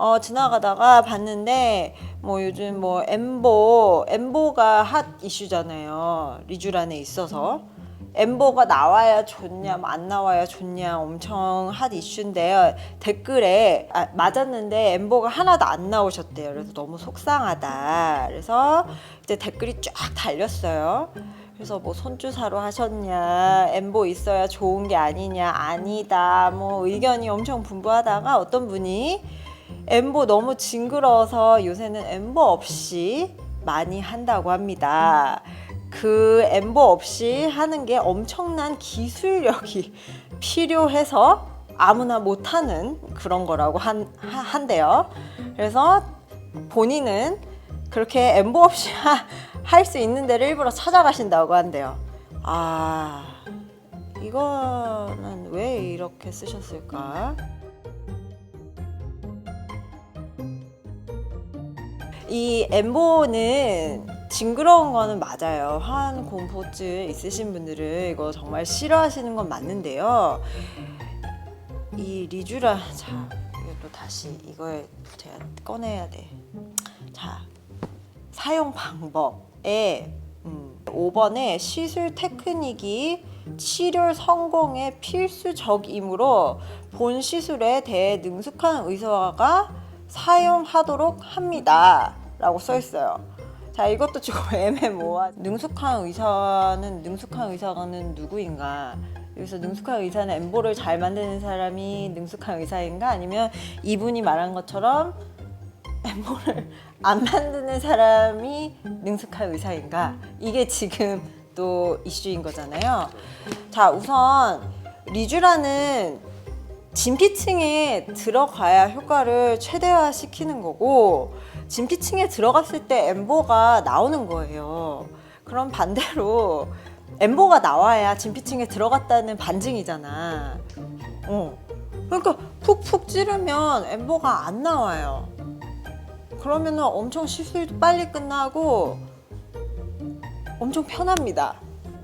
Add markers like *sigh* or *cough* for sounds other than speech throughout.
어, 지나가다가 봤는데 뭐 요즘 뭐 엠보 엠보가 핫 이슈잖아요. 리쥬란에 있어서 엠보가 나와야 좋냐 뭐 안 나와야 좋냐 엄청 핫 이슈인데요. 댓글에 아, 맞았는데 엠보가 하나도 안 나오셨대요. 그래서 너무 속상하다. 그래서 이제 댓글이 쫙 달렸어요. 그래서 뭐 손주사로 하셨냐, 엠보 있어야 좋은 게 아니냐, 아니다, 뭐 의견이 엄청 분분하다가 어떤 분이 엠보 너무 징그러워서 요새는 엠보 없이 많이 한다고 합니다. 그 엠보 없이 하는 게 엄청난 기술력이 *laughs* 필요해서 아무나 못하는 그런 거라고 한, 하- 한대요. 그래서 본인은 그렇게 엠보 없이 *laughs* 할 수 있는 데를 일부러 찾아가신다고 한대요. 아, 이거는 왜 이렇게 쓰셨을까? 이 엠보는 징그러운 거는 맞아요. 화한 공포증 있으신 분들은 이거 정말 싫어하시는 건 맞는데요. 이 리쥬라 자 이것도 다시 이걸 제가 꺼내야 돼. 자 사용 방법에 음, 5번에 시술 테크닉이 치료 성공의 필수적이므로 본 시술에 대해 능숙한 의사가 사용하도록 합니다. 라고 써 있어요. 자, 이것도 조금 *laughs* 애매모호하. 능숙한 의사는 능숙한 의사는 누구인가? 여기서 능숙한 의사는 엠보를 잘 만드는 사람이 능숙한 의사인가? 아니면 이분이 말한 것처럼 엠보를 *laughs* 안 만드는 사람이 능숙한 의사인가? 이게 지금 또 이슈인 거잖아요. 자, 우선 리쥬라는 진피층에 들어가야 효과를 최대화 시키는 거고 진피층에 들어갔을 때 엠보가 나오는 거예요. 그럼 반대로 엠보가 나와야 진피층에 들어갔다는 반증이잖아. 어. 그러니까 푹푹 찌르면 엠보가 안 나와요. 그러면은 엄청 시술도 빨리 끝나고 엄청 편합니다.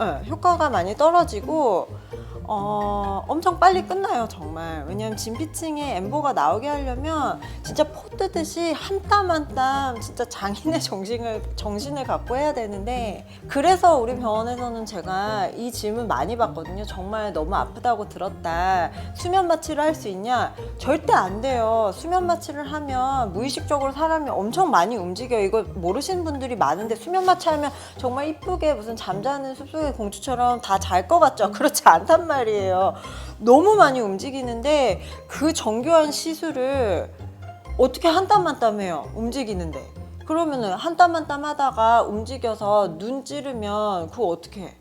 예, 효과가 많이 떨어지고 어, 엄청 빨리 끝나요 정말. 왜냐면 진피층에 엠보가 나오게 하려면 진짜 포 뜨듯이 한 땀 한 땀 진짜 장인의 *laughs* 정신을 정신을 갖고 해야 되는데 그래서 우리 병원에서는 제가 이 질문 많이 받거든요. 정말 너무 아프다고 들었다. 수면 마취를 할 수 있냐? 절대 안 돼요. 수면 마취를 하면 무의식적으로 사람이 엄청 많이 움직여요. 이거 모르시는 분들이 많은데 수면 마취하면 정말 이쁘게 무슨 잠자는 숲속의 공주처럼 다 잘 것 같죠? *laughs* 그렇지 않단 말이에요 너무 많이 움직이는데 그 정교한 시술을 어떻게 한 땀 한 땀 해요 움직이는데. 그러면은 한 땀 한 땀 하다가 움직여서 눈 찌르면 그거 어떻게 해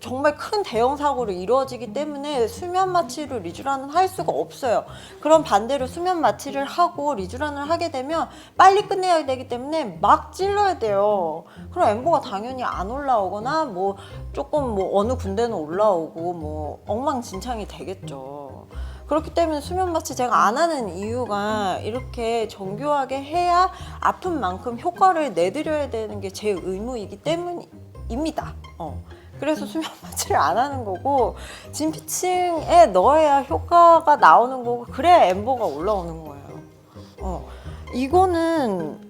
정말 큰 대형 사고로 이루어지기 때문에 수면 마취를 리쥬란은 할 수가 없어요. 그럼 반대로 수면 마취를 하고 리쥬란을 하게 되면 빨리 끝내야 되기 때문에 막 찔러야 돼요. 그럼 엠보가 당연히 안 올라오거나 뭐 조금 뭐 어느 군데는 올라오고 뭐 엉망진창이 되겠죠. 그렇기 때문에 수면 마취 제가 안 하는 이유가 이렇게 정교하게 해야 아픈 만큼 효과를 내드려야 되는 게 제 의무이기 때문입니다. 어. 그래서 수면 *laughs* 마취를 안 하는 거고 진피층에 넣어야 효과가 나오는 거고 그래야 엠보가 올라오는 거예요. 어. 이거는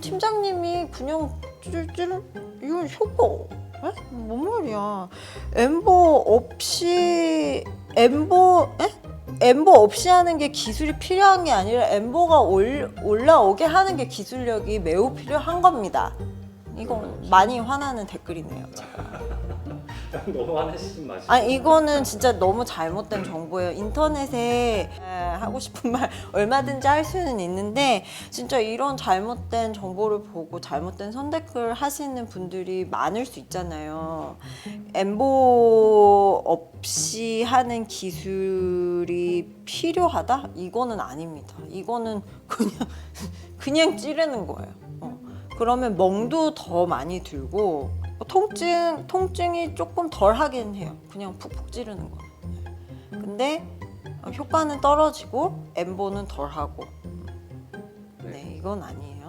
팀장님이 그냥 찔찔 이건 효과 에? 뭔 말이야? 엠보 없이 엠보 에? 엠보 없이 하는 게 기술이 필요한 게 아니라 엠보가 올, 올라오게 하는 게 기술력이 매우 필요한 겁니다. 이거 많이 화나는 댓글이네요. *laughs* 너무 화내시지 마시고 아니 이거는 진짜 너무 잘못된 정보예요. 인터넷에 에, 하고 싶은 말 *laughs* 얼마든지 할 수는 있는데 진짜 이런 잘못된 정보를 보고 잘못된 선댓글 하시는 분들이 많을 수 있잖아요. 엠보 없이 하는 기술이 필요하다? 이거는 아닙니다. 이거는 그냥 *laughs* 그냥 찌르는 거예요. 어. 그러면 멍도 더 많이 들고 어, 통증 통증이 조금 덜 하긴 해요. 그냥 푹푹 찌르는 거. 근데 어, 효과는 떨어지고 엠보는 덜 하고. 네, 이건 아니에요.